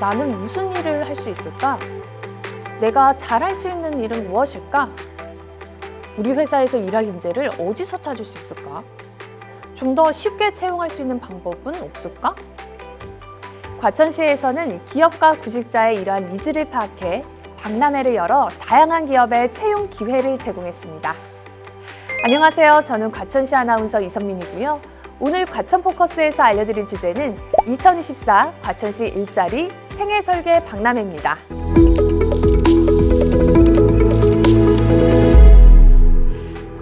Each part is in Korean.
나는 무슨 일을 할 수 있을까? 내가 잘할 수 있는 일은 무엇일까? 우리 회사에서 일할 인재를 어디서 찾을 수 있을까? 좀 더 쉽게 채용할 수 있는 방법은 없을까? 과천시에서는 기업과 구직자의 이러한 니즈를 파악해 박람회를 열어 다양한 기업에 채용 기회를 제공했습니다. 안녕하세요. 저는 과천시 아나운서 이선민이고요. 오늘 과천 포커스에서 알려드릴 주제는 2024 과천시 일자리 생애 설계 박람회입니다.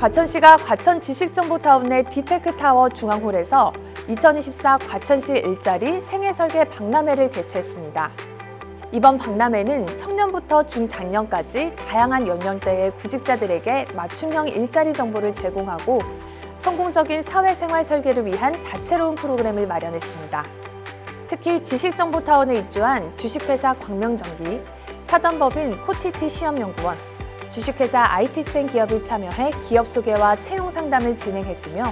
과천시가 과천 지식정보타운 내 디테크 타워 중앙홀에서 2024 과천시 일자리 생애 설계 박람회를 개최했습니다. 이번 박람회는 청년부터 중장년까지 다양한 연령대의 구직자들에게 맞춤형 일자리 정보를 제공하고 성공적인 사회생활 설계를 위한 다채로운 프로그램을 마련했습니다. 특히 지식정보타운에 입주한 주식회사 광명전기, 사단법인 코티티 시험연구원, 주식회사 IT센 기업이 참여해 기업 소개와 채용 상담을 진행했으며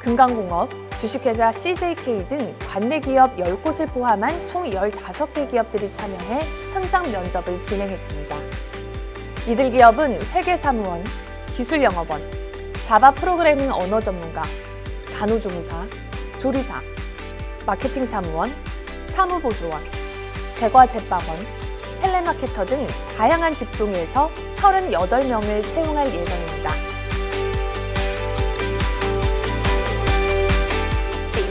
금강공업, 주식회사 CJK 등 관내 기업 10곳을 포함한 총 15개 기업들이 참여해 현장 면접을 진행했습니다. 이들 기업은 회계사무원, 기술영업원, 자바 프로그래밍 언어 전문가, 간호조무사, 조리사, 마케팅 사무원, 사무보조원, 제과제빵원, 텔레마케터 등 다양한 직종에서 38명을 채용할 예정입니다.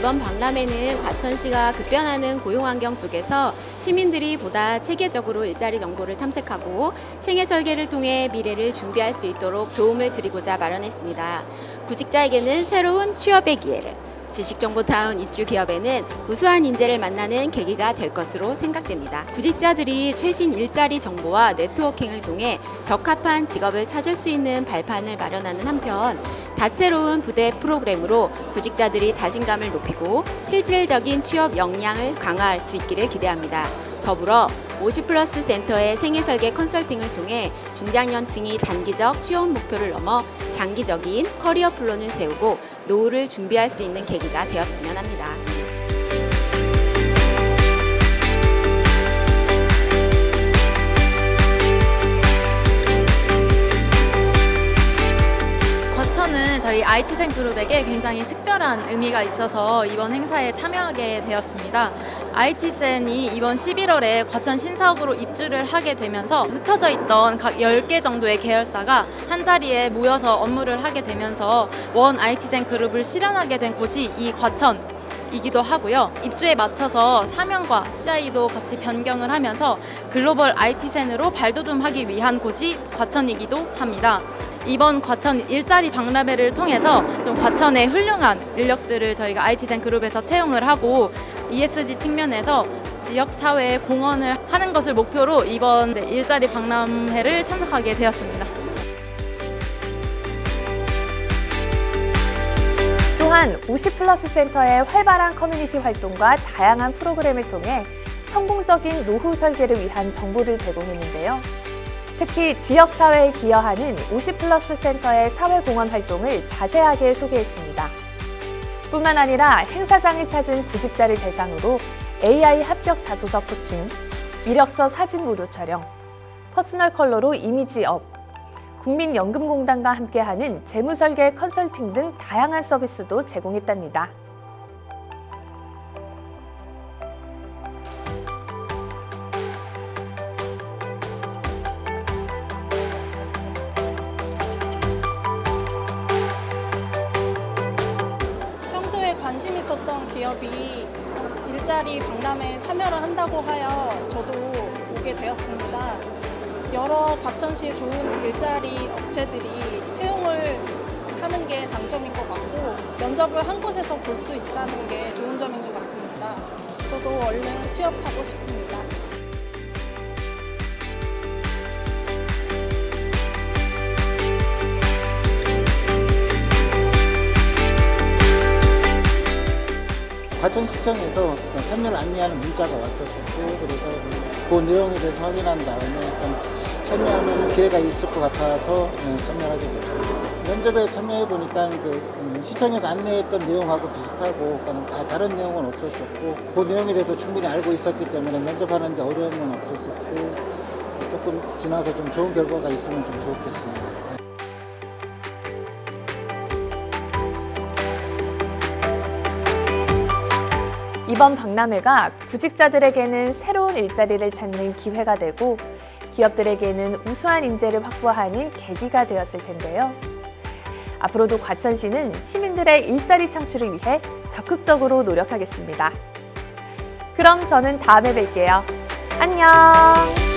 이번 박람회는 과천시가 급변하는 고용 환경 속에서 시민들이 보다 체계적으로 일자리 정보를 탐색하고 생애 설계를 통해 미래를 준비할 수 있도록 도움을 드리고자 마련했습니다. 구직자에게는 새로운 취업의 기회를, 지식정보타운 입주 기업에는 우수한 인재를 만나는 계기가 될 것으로 생각됩니다. 구직자들이 최신 일자리 정보와 네트워킹을 통해 적합한 직업을 찾을 수 있는 발판을 마련하는 한편 다채로운 부대 프로그램으로 구직자들이 자신감을 높이고 실질적인 취업 역량을 강화할 수 있기를 기대합니다. 더불어 50플러스 센터의 생애설계 컨설팅을 통해 중장년층이 단기적 취업 목표를 넘어 장기적인 커리어 플랜을 세우고 노후를 준비할 수 있는 계기가 되었으면 합니다. IT생 그룹에게 굉장히 특별한 의미가 있어서 이번 행사에 참여하게 되었습니다. IT센이 이번 11월에 과천 신사옥으로 입주를 하게 되면서 흩어져 있던 각 10개 정도의 계열사가 한 자리에 모여서 업무를 하게 되면서 원 IT생 그룹을 실현하게 된 곳이 이 과천 이기도 하고요. 입주에 맞춰서 사명과 CI도 같이 변경을 하면서 글로벌 IT센으로 발돋움하기 위한 곳이 과천이기도 합니다. 이번 과천 일자리 박람회를 통해서 좀 과천의 훌륭한 인력들을 저희가 IT센 그룹에서 채용을 하고 ESG 측면에서 지역 사회에 공헌을 하는 것을 목표로 이번 네, 일자리 박람회를 참석하게 되었습니다. 또한 50플러스 센터의 활발한 커뮤니티 활동과 다양한 프로그램을 통해 성공적인 노후 설계를 위한 정보를 제공했는데요. 특히 지역 사회에 기여하는 50플러스 센터의 사회공헌 활동을 자세하게 소개했습니다. 뿐만 아니라 행사장을 찾은 구직자를 대상으로 AI 합격 자소서 코칭, 이력서 사진 무료 촬영, 퍼스널 컬러로 이미지 업, 국민연금공단과 함께하는 재무설계 컨설팅 등 다양한 서비스도 제공했답니다. 관심 있었던 기업이 일자리 박람회에 참여를 한다고 하여 저도 오게 되었습니다. 여러 과천시의 좋은 일자리 업체들이 채용을 하는 게 장점인 것 같고 면접을 한 곳에서 볼 수 있다는 게 좋은 점인 것 같습니다. 저도 얼른 취업하고 싶습니다. 과천시청에서 참여를 안내하는 문자가 왔었었고 그래서 그 내용에 대해서 확인한 다음에 참여하면 기회가 있을 것 같아서 네, 참여하게 됐습니다. 면접에 참여해 보니까 그 음, 시청에서 안내했던 내용하고 비슷하고 다 다른 내용은 없었었고 그 내용에 대해서 충분히 알고 있었기 때문에 면접하는데 어려움은 없었었고 조금 지나서 좀 좋은 결과가 있으면 좀 좋겠습니다. 이번 박람회가 구직자들에게는 새로운 일자리를 찾는 기회가 되고 기업들에게는 우수한 인재를 확보하는 계기가 되었을 텐데요. 앞으로도 과천시는 시민들의 일자리 창출을 위해 적극적으로 노력하겠습니다. 그럼 저는 다음에 뵐게요. 안녕!